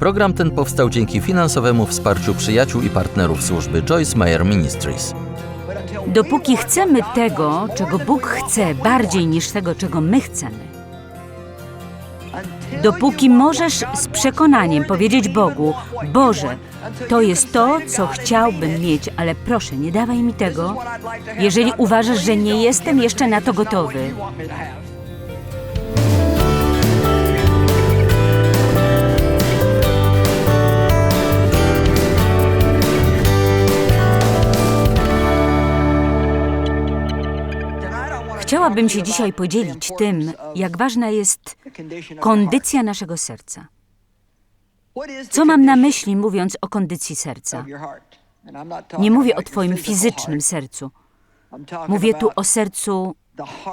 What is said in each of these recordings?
Program ten powstał dzięki finansowemu wsparciu przyjaciół i partnerów służby Joyce Meyer Ministries. Dopóki chcemy tego, czego Bóg chce, bardziej niż tego, czego my chcemy, dopóki możesz z przekonaniem powiedzieć Bogu: Boże, to jest to, co chciałbym mieć, ale proszę, nie dawaj mi tego, jeżeli uważasz, że nie jestem jeszcze na to gotowy. Chciałabym się dzisiaj podzielić tym, jak ważna jest kondycja naszego serca. Co mam na myśli, mówiąc o kondycji serca? Nie mówię o Twoim fizycznym sercu. Mówię tu o sercu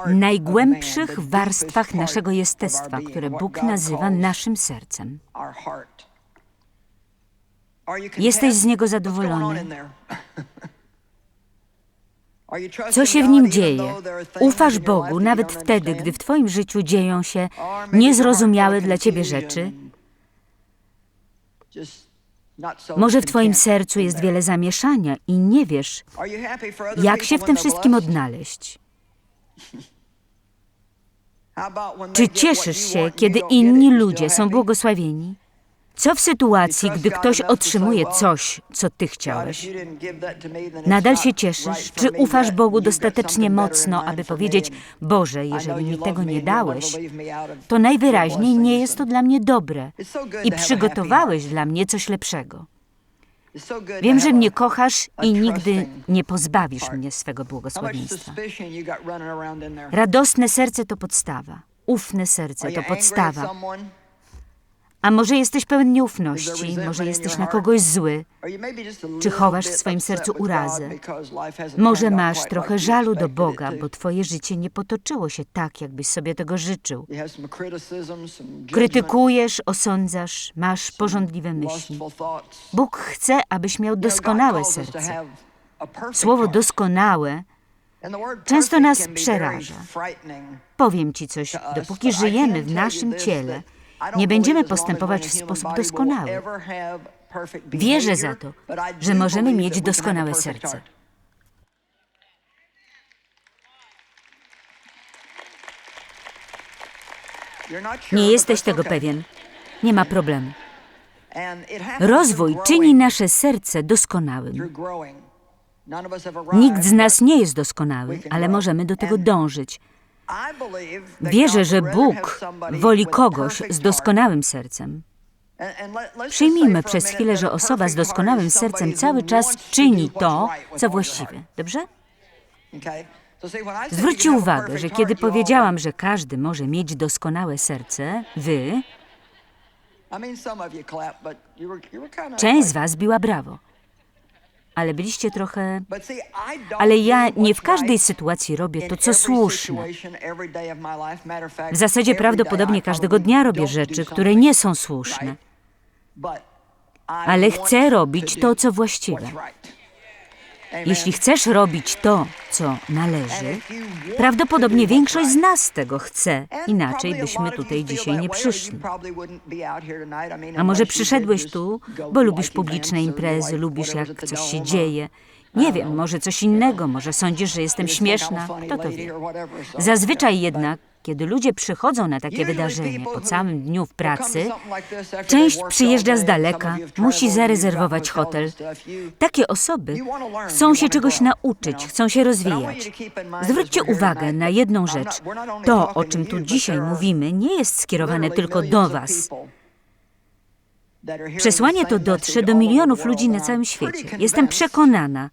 najgłębszych warstwach naszego jestestwa, które Bóg nazywa naszym sercem. Jesteś z niego zadowolony? Co się w nim dzieje? Ufasz Bogu nawet wtedy, gdy w Twoim życiu dzieją się niezrozumiałe dla Ciebie rzeczy? Może w Twoim sercu jest wiele zamieszania i nie wiesz, jak się w tym wszystkim odnaleźć. Czy cieszysz się, kiedy inni ludzie są błogosławieni? Co w sytuacji, gdy ktoś otrzymuje coś, co ty chciałeś? Nadal się cieszysz? Czy ufasz Bogu dostatecznie mocno, aby powiedzieć: Boże, jeżeli mi tego nie dałeś, to najwyraźniej nie jest to dla mnie dobre i przygotowałeś dla mnie coś lepszego. Wiem, że mnie kochasz i nigdy nie pozbawisz mnie swego błogosławieństwa. Radosne serce to podstawa. Ufne serce to podstawa. A może jesteś pełen nieufności, może jesteś na kogoś zły, czy chowasz w swoim sercu urazę. Może masz trochę żalu do Boga, bo twoje życie nie potoczyło się tak, jakbyś sobie tego życzył. Krytykujesz, osądzasz, masz porządliwe myśli. Bóg chce, abyś miał doskonałe serce. Słowo doskonałe często nas przeraża. Powiem ci coś, dopóki żyjemy w naszym ciele, nie będziemy postępować w sposób doskonały. Wierzę za to, że możemy mieć doskonałe serce. Nie jesteś tego pewien. Nie ma problemu. Rozwój czyni nasze serce doskonałym. Nikt z nas nie jest doskonały, ale możemy do tego dążyć. Wierzę, że Bóg woli kogoś z doskonałym sercem. Przyjmijmy przez chwilę, że osoba z doskonałym sercem cały czas czyni to, co właściwe. Dobrze? Zwróćcie uwagę, że kiedy powiedziałam, że każdy może mieć doskonałe serce, wy, część z was biła brawo. Ale byliście trochę. Ale ja nie w każdej sytuacji robię to, co słuszne. W zasadzie prawdopodobnie każdego dnia robię rzeczy, które nie są słuszne. Ale chcę robić to, co właściwe. Jeśli chcesz robić to, co należy, prawdopodobnie większość z nas tego chce, inaczej byśmy tutaj dzisiaj nie przyszli. A może przyszedłeś tu, bo lubisz publiczne imprezy, lubisz jak coś się dzieje. Nie wiem, może coś innego, może sądzisz, że jestem śmieszna, kto to wie. Zazwyczaj jednak, kiedy ludzie przychodzą na takie wydarzenie po całym dniu w pracy, część przyjeżdża z daleka, musi zarezerwować hotel. Takie osoby chcą się czegoś nauczyć, chcą się rozwijać. Zwróćcie uwagę na jedną rzecz. To, o czym tu dzisiaj mówimy, nie jest skierowane tylko do Was. Przesłanie to dotrze do milionów ludzi na całym świecie. Jestem przekonana,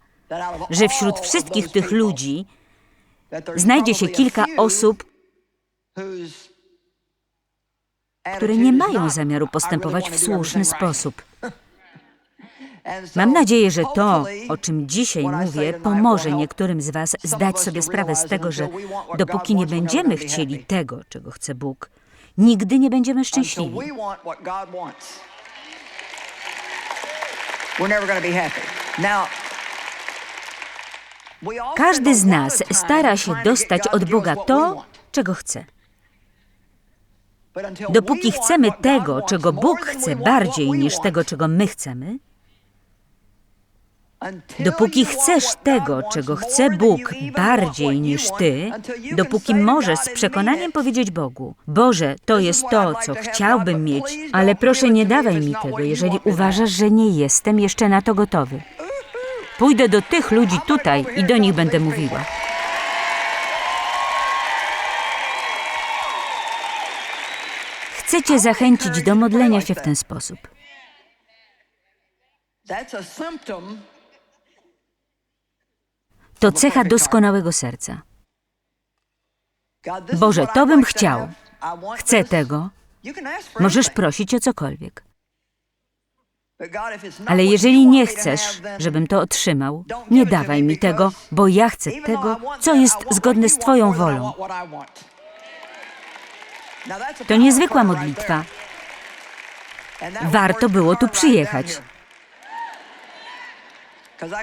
że wśród wszystkich tych ludzi znajdzie się kilka osób, które nie mają zamiaru postępować w słuszny sposób. Mam nadzieję, że to, o czym dzisiaj mówię, pomoże niektórym z Was zdać sobie sprawę z tego, że dopóki nie będziemy chcieli tego, czego chce Bóg, nigdy nie będziemy szczęśliwi. Każdy z nas stara się dostać od Boga to, czego chce. Dopóki chcemy tego, czego Bóg chce bardziej niż tego, czego my chcemy, dopóki chcesz tego, czego chce Bóg bardziej niż ty, dopóki możesz z przekonaniem powiedzieć Bogu: Boże, to jest to, co chciałbym mieć, ale proszę nie dawaj mi tego, jeżeli uważasz, że nie jestem jeszcze na to gotowy. Pójdę do tych ludzi tutaj i do nich będę mówiła. Chcę cię zachęcić do modlenia się w ten sposób. To cecha doskonałego serca. Boże, to bym chciał. Chcę tego. Możesz prosić o cokolwiek. Ale jeżeli nie chcesz, żebym to otrzymał, nie dawaj mi tego, bo ja chcę tego, co jest zgodne z Twoją wolą. To niezwykła modlitwa. Warto było tu przyjechać.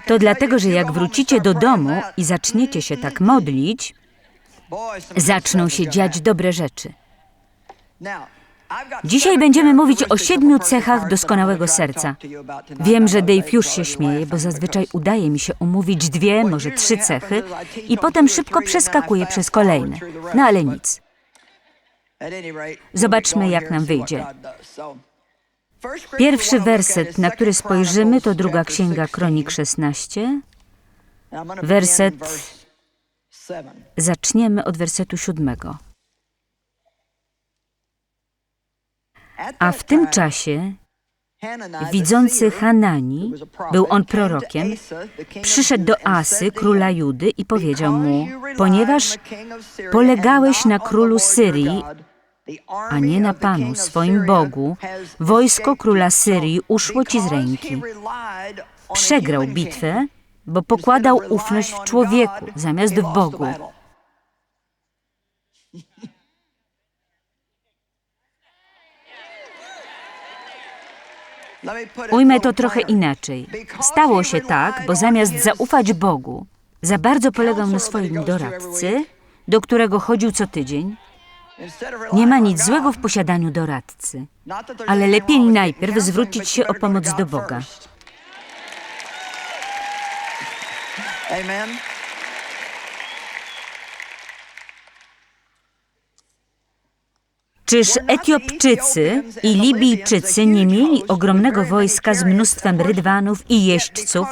To dlatego, że jak wrócicie do domu i zaczniecie się tak modlić, zaczną się dziać dobre rzeczy. Dzisiaj będziemy mówić o siedmiu cechach doskonałego serca. Wiem, że Dave już się śmieje, bo zazwyczaj udaje mi się umówić dwie, może trzy cechy i potem szybko przeskakuję przez kolejne. No ale nic. Zobaczmy, jak nam wyjdzie. Pierwszy werset, na który spojrzymy, to druga księga Kronik 16. werset- Zaczniemy od wersetu siódmego. A w tym czasie widzący Hanani, był on prorokiem, przyszedł do Asy, króla Judy, i powiedział mu: Ponieważ polegałeś na królu Syrii, a nie na Panu, swoim Bogu, wojsko króla Syrii uszło ci z ręki. Przegrał bitwę, bo pokładał ufność w człowieku zamiast w Bogu. Ujmę to trochę inaczej. Stało się tak, bo zamiast zaufać Bogu, za bardzo polegał na swoim doradcy, do którego chodził co tydzień. Nie ma nic złego w posiadaniu doradcy, ale lepiej najpierw zwrócić się o pomoc do Boga. Amen. Czyż Etiopczycy i Libijczycy nie mieli ogromnego wojska z mnóstwem rydwanów i jeźdźców,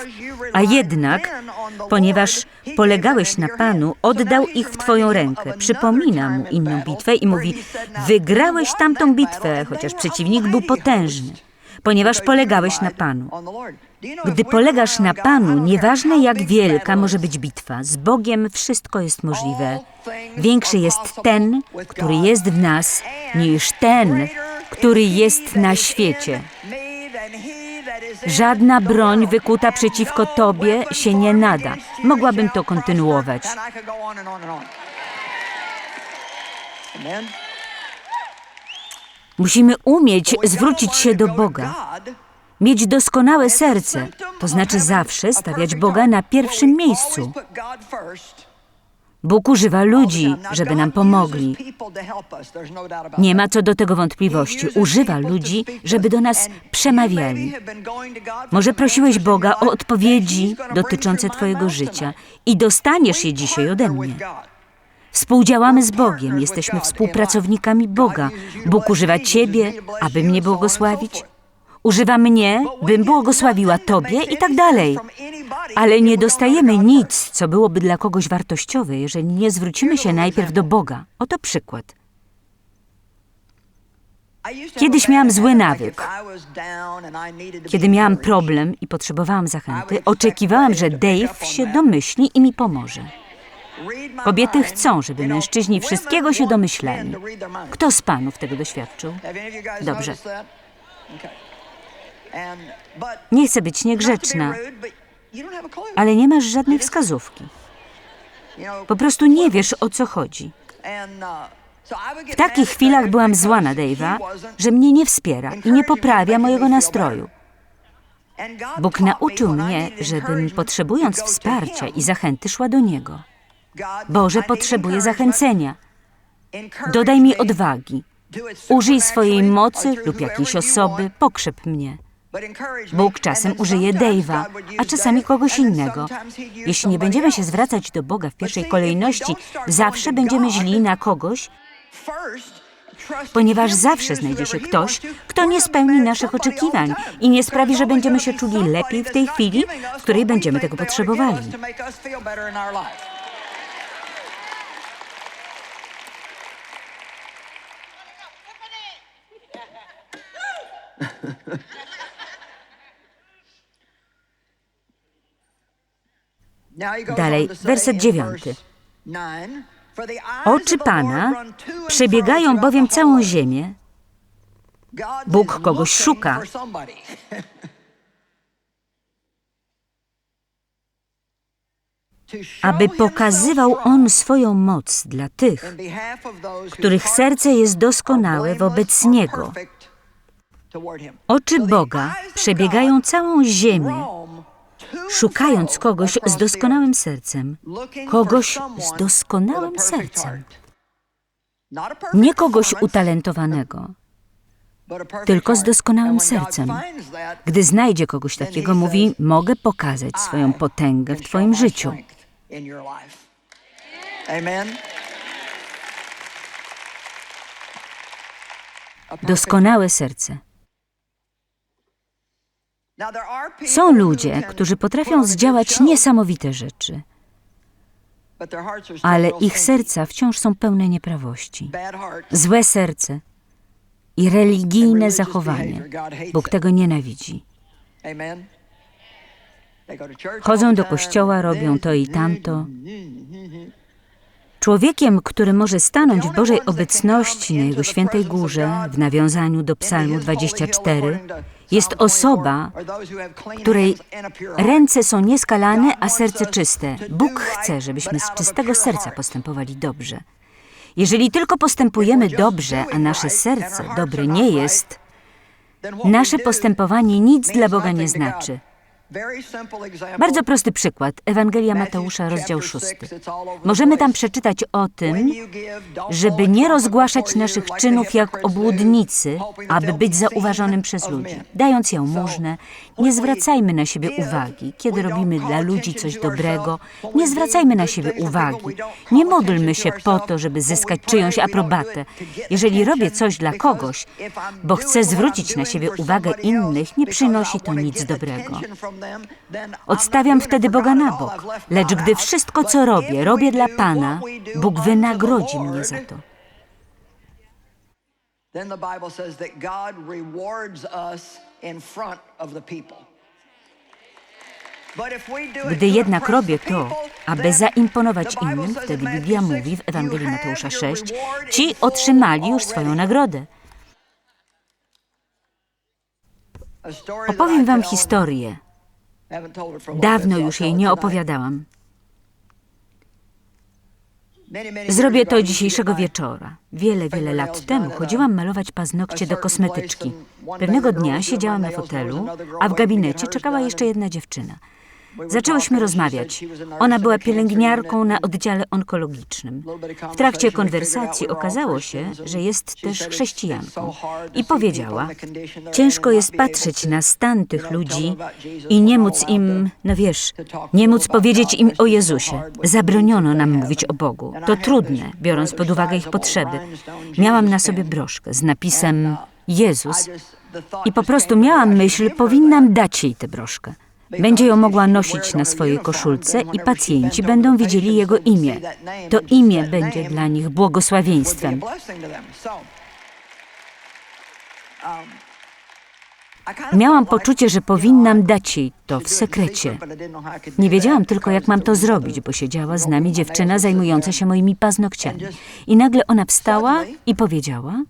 a jednak, ponieważ polegałeś na Panu, oddał ich w Twoją rękę. Przypomina mu inną bitwę i mówi, wygrałeś tamtą bitwę, chociaż przeciwnik był potężny, ponieważ polegałeś na Panu. Gdy polegasz na Panu, nieważne jak wielka może być bitwa, z Bogiem wszystko jest możliwe. Większy jest ten, który jest w nas, niż ten, który jest na świecie. Żadna broń wykuta przeciwko Tobie się nie nada. Mogłabym to kontynuować. Musimy umieć zwrócić się do Boga. Mieć doskonałe serce, to znaczy zawsze stawiać Boga na pierwszym miejscu. Bóg używa ludzi, żeby nam pomogli. Nie ma co do tego wątpliwości. Używa ludzi, żeby do nas przemawiali. Może prosiłeś Boga o odpowiedzi dotyczące Twojego życia i dostaniesz je dzisiaj ode mnie. Współdziałamy z Bogiem, jesteśmy współpracownikami Boga. Bóg używa Ciebie, aby mnie błogosławić. Używa mnie, bym błogosławiła Tobie i tak dalej. Ale nie dostajemy nic, co byłoby dla kogoś wartościowe, jeżeli nie zwrócimy się najpierw do Boga. Oto przykład. Kiedyś miałam zły nawyk. Kiedy miałam problem i potrzebowałam zachęty, oczekiwałam, że Dave się domyśli i mi pomoże. Kobiety chcą, żeby mężczyźni wszystkiego się domyślali. Kto z panów tego doświadczył? Dobrze. Nie chcę być niegrzeczna, ale nie masz żadnej wskazówki. Po prostu nie wiesz, o co chodzi. W takich chwilach byłam zła na Dave'a, że mnie nie wspiera i nie poprawia mojego nastroju. Bóg nauczył mnie, żebym potrzebując wsparcia i zachęty szła do Niego. Boże, potrzebuję zachęcenia. Dodaj mi odwagi. Użyj swojej mocy lub jakiejś osoby, pokrzep mnie. Bóg czasem użyje Dave'a, a czasami kogoś innego. Jeśli nie będziemy się zwracać do Boga w pierwszej kolejności, zawsze będziemy źli na kogoś, ponieważ zawsze znajdzie się ktoś, kto nie spełni naszych oczekiwań i nie sprawi, że będziemy się czuli lepiej w tej chwili, w której będziemy tego potrzebowali. Dalej, werset dziewiąty. Oczy Pana przebiegają bowiem całą ziemię, Bóg kogoś szuka. aby pokazywał On swoją moc dla tych, których serce jest doskonałe wobec Niego. Oczy Boga przebiegają całą ziemię, szukając kogoś z doskonałym sercem. Kogoś z doskonałym sercem. Nie kogoś utalentowanego, tylko z doskonałym sercem. Gdy znajdzie kogoś takiego, mówi: Mogę pokazać swoją potęgę w Twoim życiu. Doskonałe serce. Są ludzie, którzy potrafią zdziałać niesamowite rzeczy, ale ich serca wciąż są pełne nieprawości. Złe serce i religijne zachowanie. Bóg tego nienawidzi. Chodzą do kościoła, robią to i tamto. Człowiekiem, który może stanąć w Bożej obecności na Jego świętej górze, w nawiązaniu do Psalmu 24, jest osoba, której ręce są nieskalane, a serce czyste. Bóg chce, żebyśmy z czystego serca postępowali dobrze. Jeżeli tylko postępujemy dobrze, a nasze serce dobre nie jest, nasze postępowanie nic dla Boga nie znaczy. Bardzo prosty przykład. Ewangelia Mateusza, rozdział 6. Możemy tam przeczytać o tym, żeby nie rozgłaszać naszych czynów jak obłudnicy, aby być zauważonym przez ludzi. Dając jałmużnę, nie zwracajmy na siebie uwagi. Kiedy robimy dla ludzi coś dobrego, nie zwracajmy na siebie uwagi. Nie módlmy się po to, żeby zyskać czyjąś aprobatę. Jeżeli robię coś dla kogoś, bo chcę zwrócić na siebie uwagę innych, nie przynosi to nic dobrego. Odstawiam wtedy Boga na bok. Lecz gdy wszystko, co robię, robię dla Pana, Bóg wynagrodzi mnie za to. Then the Bible says that God rewards us in front of the people. But if we do it Gdy jednak robię to, aby zaimponować innym, wtedy Biblia mówi w 6, Ewangelii Mateusza have your 6, reward in ci otrzymali już swoją nagrodę. Opowiem wam historię. Dawno już jej nie opowiadałam. Zrobię to dzisiejszego wieczora. Wiele, wiele lat temu chodziłam malować paznokcie do kosmetyczki. Pewnego dnia siedziałam na fotelu, a w gabinecie czekała jeszcze jedna dziewczyna. Zaczęłyśmy rozmawiać. Ona była pielęgniarką na oddziale onkologicznym. W trakcie konwersacji okazało się, że jest też chrześcijanką. I powiedziała, ciężko jest patrzeć na stan tych ludzi i nie móc im, no wiesz, nie móc powiedzieć im o Jezusie. Zabroniono nam mówić o Bogu. To trudne, biorąc pod uwagę ich potrzeby. Miałam na sobie broszkę z napisem Jezus i po prostu miałam myśl, powinnam dać jej tę broszkę. Będzie ją mogła nosić na swojej koszulce i pacjenci będą widzieli jego imię. To imię będzie dla nich błogosławieństwem. Miałam poczucie, że powinnam dać jej to w sekrecie. Nie wiedziałam tylko, jak mam to zrobić, bo siedziała z nami dziewczyna zajmująca się moimi paznokciami. I nagle ona wstała i powiedziała: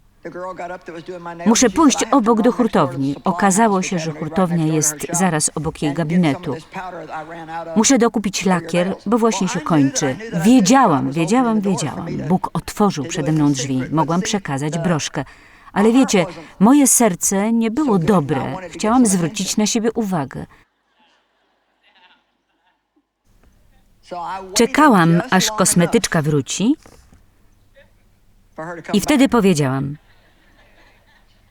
Muszę pójść obok do hurtowni. Okazało się, że hurtownia jest zaraz obok jej gabinetu. Muszę dokupić lakier, bo właśnie się kończy. Wiedziałam, wiedziałam, wiedziałam. Bóg otworzył przede mną drzwi. Mogłam przekazać broszkę. Ale wiecie, moje serce nie było dobre. Chciałam zwrócić na siebie uwagę. Czekałam, aż kosmetyczka wróci i wtedy powiedziałam: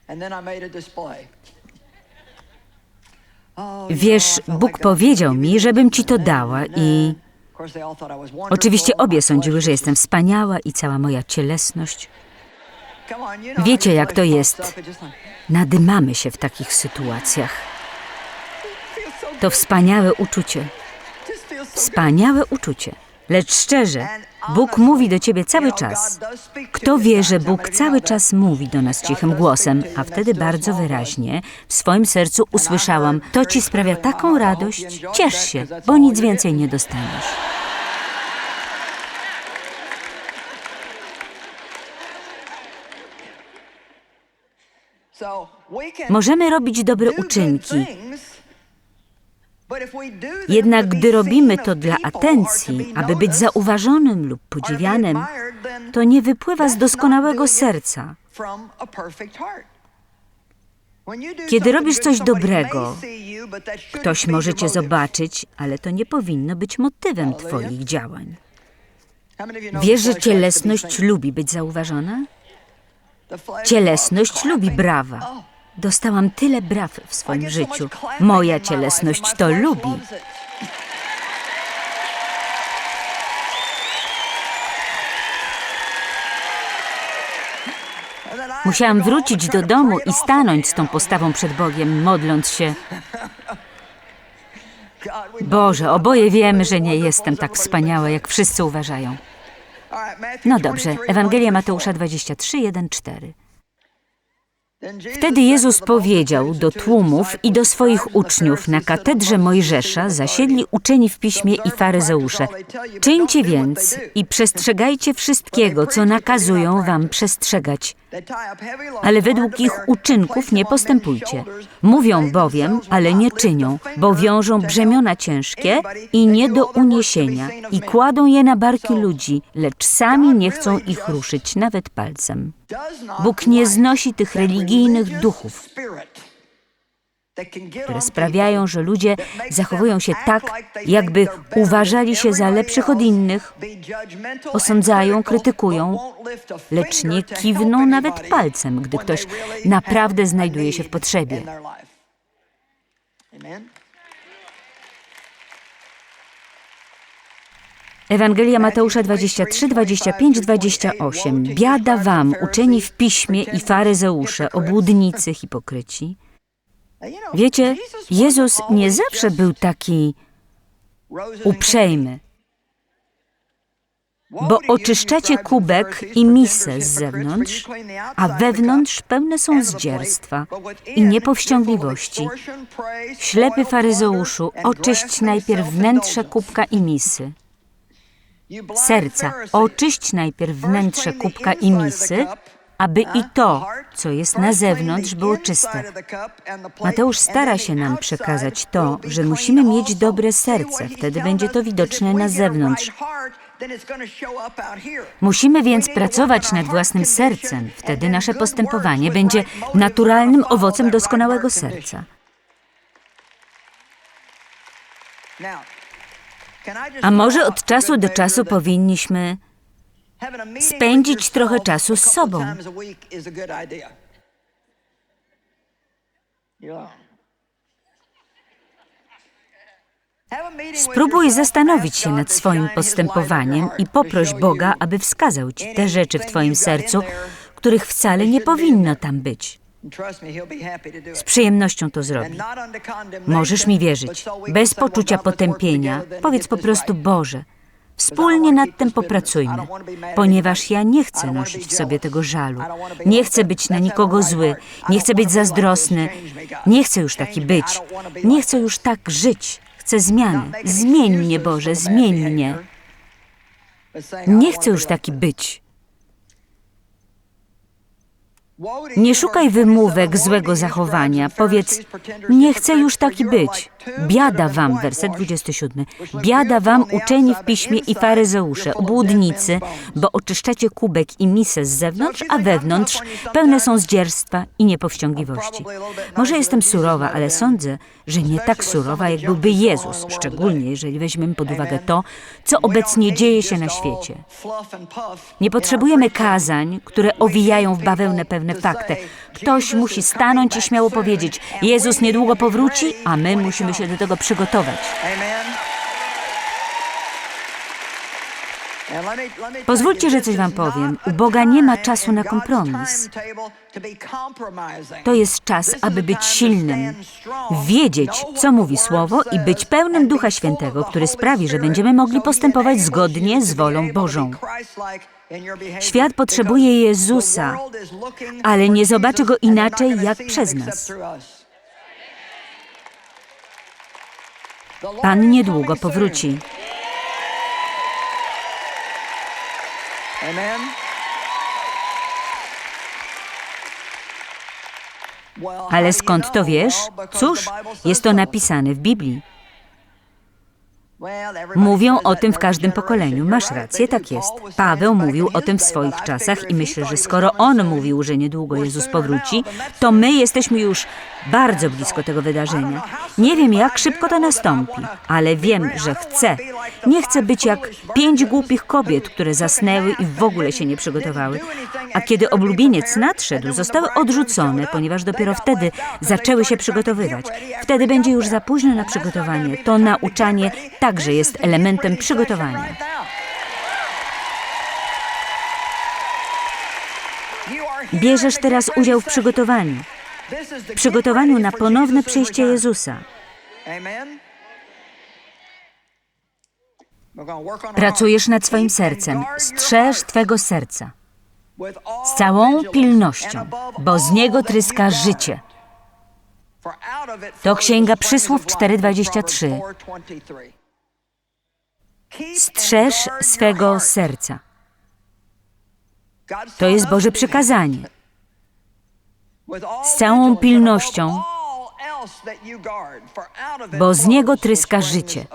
And then I made a display. Oh, Wiesz, Bóg powiedział mi, żebym ci to dała i oczywiście obie sądziły, że jestem wspaniała i cała moja cielesność. Wiecie, jak to jest. Nadymamy się w takich sytuacjach. To wspaniałe uczucie. Wspaniałe uczucie. Lecz szczerze, Bóg mówi do ciebie cały czas. Kto wie, że Bóg cały czas mówi do nas cichym głosem, a wtedy bardzo wyraźnie w swoim sercu usłyszałam: To ci sprawia taką radość, ciesz się, bo nic więcej nie dostaniesz. Możemy robić dobre uczynki, jednak gdy robimy to dla atencji, aby być zauważonym lub podziwianym, to nie wypływa z doskonałego serca. Kiedy robisz coś dobrego, Ktoś może cię zobaczyć, ale to nie powinno być motywem twoich działań. Wiesz, że cielesność lubi być zauważona? Cielesność lubi brawa. Dostałam tyle braw w swoim życiu. Moja cielesność to lubi. Musiałam wrócić do domu i stanąć z tą postawą przed Bogiem, modląc się. Boże, oboje wiemy, że nie jestem tak wspaniała, jak wszyscy uważają. No dobrze, Ewangelia Mateusza 23, 1, 4. Wtedy Jezus powiedział do tłumów i do swoich uczniów na katedrze Mojżesza zasiedli uczeni w piśmie i faryzeusze. Czyńcie więc i przestrzegajcie wszystkiego, co nakazują wam przestrzegać. Ale według ich uczynków nie postępujcie. Mówią bowiem, ale nie czynią, bo wiążą brzemiona ciężkie i nie do uniesienia i kładą je na barki ludzi, lecz sami nie chcą ich ruszyć nawet palcem. Bóg nie znosi tych religijnych duchów, które sprawiają, że ludzie zachowują się tak, jakby uważali się za lepszych od innych, osądzają, krytykują, lecz nie kiwną nawet palcem, gdy ktoś naprawdę znajduje się w potrzebie. Ewangelia Mateusza 23, 25, 28. Biada wam, uczeni w piśmie i faryzeusze, obłudnicy, hipokryci. Wiecie, Jezus nie zawsze był taki uprzejmy, bo oczyszczacie kubek i misę z zewnątrz, a wewnątrz pełne są zdzierstwa i niepowściągliwości. Ślepy faryzeuszu, oczyść najpierw wnętrze kubka i misy. Serca, oczyść najpierw wnętrze kubka i misy, aby i to, co jest na zewnątrz, było czyste. Mateusz stara się nam przekazać to, że musimy mieć dobre serce, wtedy będzie to widoczne na zewnątrz. Musimy więc pracować nad własnym sercem, wtedy nasze postępowanie będzie naturalnym owocem doskonałego serca. A może od czasu do czasu powinniśmy spędzić trochę czasu z sobą. Spróbuj zastanowić się nad swoim postępowaniem i poproś Boga, aby wskazał ci te rzeczy w twoim sercu, których wcale nie powinno tam być. Z przyjemnością to zrobi. Możesz mi wierzyć, bez poczucia potępienia. Powiedz po prostu Boże. Wspólnie nad tym popracujmy, ponieważ ja nie chcę nosić w sobie tego żalu. Nie chcę być na nikogo zły, nie chcę być zazdrosny, nie chcę już taki być, nie chcę już tak żyć. Chcę zmiany. Zmień mnie, Boże, zmień mnie. Nie chcę już taki być. Nie szukaj wymówek złego zachowania. Powiedz, nie chcę już taki być. Biada wam, werset 27. Biada wam uczeni w piśmie i faryzeusze, obłudnicy, bo oczyszczacie kubek i misę z zewnątrz, a wewnątrz pełne są zdzierstwa i niepowściągliwości. Może jestem surowa, ale sądzę, że nie tak surowa, jak byłby Jezus, szczególnie jeżeli weźmiemy pod uwagę to, co obecnie dzieje się na świecie. Nie potrzebujemy kazań, które owijają w bawełnę pewne pewne fakty. Ktoś musi stanąć i śmiało powiedzieć: Jezus niedługo powróci, a my musimy się do tego przygotować. Pozwólcie, że coś wam powiem. U Boga nie ma czasu na kompromis. To jest czas, aby być silnym, wiedzieć, co mówi Słowo i być pełnym Ducha Świętego, który sprawi, że będziemy mogli postępować zgodnie z wolą Bożą. Świat potrzebuje Jezusa, ale nie zobaczy Go inaczej jak przez nas. Pan niedługo powróci. Ale skąd to wiesz? Cóż, jest to napisane w Biblii. Mówią o tym w każdym pokoleniu. Masz rację, tak jest. Paweł mówił o tym w swoich czasach i myślę, że skoro on mówił, że niedługo Jezus powróci, to my jesteśmy już bardzo blisko tego wydarzenia. Nie wiem, jak szybko to nastąpi, ale wiem, że chcę. Nie chcę być jak pięć głupich kobiet, które zasnęły i w ogóle się nie przygotowały. A kiedy oblubieniec nadszedł, zostały odrzucone, ponieważ dopiero wtedy zaczęły się przygotowywać. Wtedy będzie już za późno na przygotowanie. To nauczanie także jest elementem przygotowania. Bierzesz teraz udział w przygotowaniu. W przygotowaniu na ponowne przyjście Jezusa. Pracujesz nad swoim sercem. Strzeż Twego serca. z całą pilnością, bo z niego tryska życie. To Księga Przysłów 4:23. Strzeż swego serca. To jest Boże przykazanie. Z całą pilnością, bo z niego tryska życie.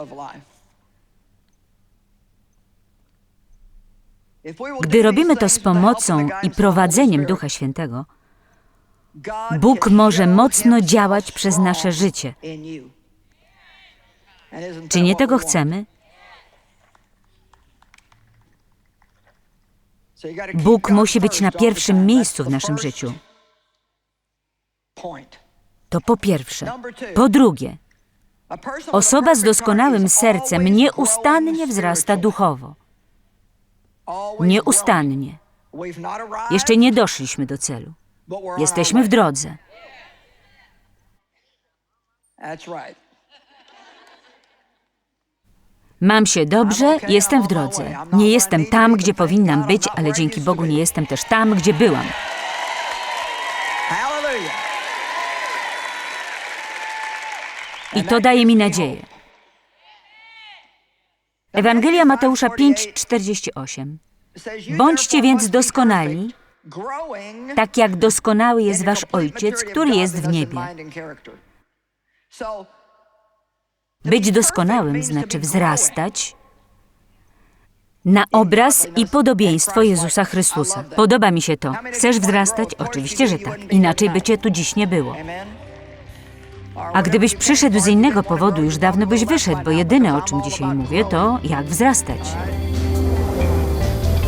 Gdy robimy to z pomocą i prowadzeniem Ducha Świętego, Bóg może mocno działać przez nasze życie. Czy nie tego chcemy? Bóg musi być na pierwszym miejscu w naszym życiu. To po pierwsze. Po drugie, osoba z doskonałym sercem nieustannie wzrasta duchowo. Nieustannie. Jeszcze nie doszliśmy do celu. Jesteśmy w drodze. Mam się dobrze, jestem w drodze. Nie jestem tam, gdzie powinnam być, ale dzięki Bogu nie jestem też tam, gdzie byłam. I to daje mi nadzieję. Ewangelia Mateusza 5:48. Bądźcie więc doskonali, Tak jak doskonały jest wasz Ojciec, który jest w niebie. Być doskonałym znaczy wzrastać na obraz i podobieństwo Jezusa Chrystusa. Podoba mi się to. Chcesz wzrastać? Oczywiście, że tak. Inaczej by cię tu dziś nie było. A gdybyś przyszedł z innego powodu, już dawno byś wyszedł, bo jedyne o czym dzisiaj mówię, to jak wzrastać.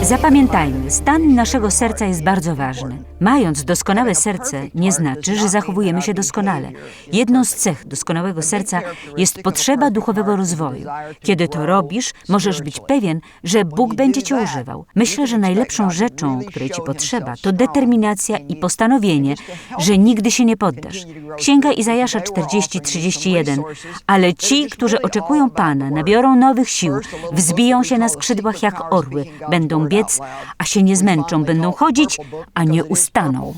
Zapamiętajmy, stan naszego serca jest bardzo ważny. Mając doskonałe serce, nie znaczy, że zachowujemy się doskonale. Jedną z cech doskonałego serca jest potrzeba duchowego rozwoju. Kiedy to robisz, możesz być pewien, że Bóg będzie cię używał. Myślę, że najlepszą rzeczą, której ci potrzeba, to determinacja i postanowienie, że nigdy się nie poddasz. Księga Izajasza 40:31. Ale ci, którzy oczekują Pana, nabiorą nowych sił, wzbiją się na skrzydłach jak orły, będą biec, a się nie zmęczą, będą chodzić, a nie ustaną.